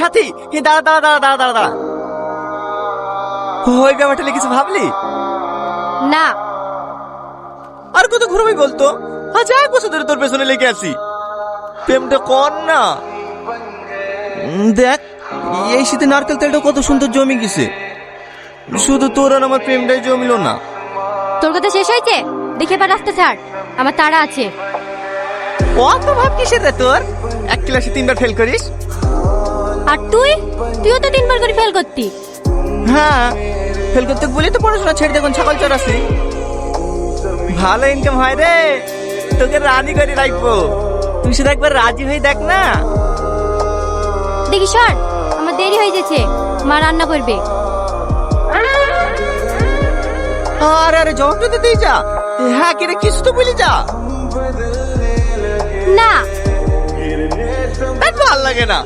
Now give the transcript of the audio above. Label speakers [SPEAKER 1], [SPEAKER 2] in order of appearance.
[SPEAKER 1] সাথী দাঁড়া দাঁড়া দাঁড়া দাঁড়া দাঁড়া দাঁড়া। ওই ব্যাপারটা নিয়ে কিছু ভাবলি?
[SPEAKER 2] না।
[SPEAKER 1] আর কত ঘুরবি বলতো? আজ এক বছর ধরে তোর পেছনে লেগে আছি। প্রেমটা কর না। দেখ এই শীতে নারকেল তেলটা কত সুন্দর জমি গেছে। শুধু তোর আর আমার প্রেমটাই জমিলো না।
[SPEAKER 2] তোর কথা শেষ হয়েছে? দেখে এবার রাস্তা ছাড়। আমার তাড়া আছে।
[SPEAKER 1] অত ভাব কিসের রে তোর? এক ক্লাসে তিনবার ফেল করিস?
[SPEAKER 2] আর তুই? তুইও তো তিনবার করে ফেল করতি।
[SPEAKER 1] হ্যাঁ ফেল করতে বলি তো পড়াশোনা ছেড়ে দেখুন ছাগল চড়াছি ভালো ইনকাম হয় রে তোকে রাজি করে রাখব। তুই শুধু একবার রাজি হয়ে দেখ না।
[SPEAKER 2] দেখি সর আমার দেরি হয়ে যাচ্ছে। মা রান্না করবে।
[SPEAKER 1] আরে আরে জবাব তো দিতেই যা হ্যাঁ কিরে কিছু তো বলি যা।
[SPEAKER 2] না।
[SPEAKER 1] ভালো লাগে না।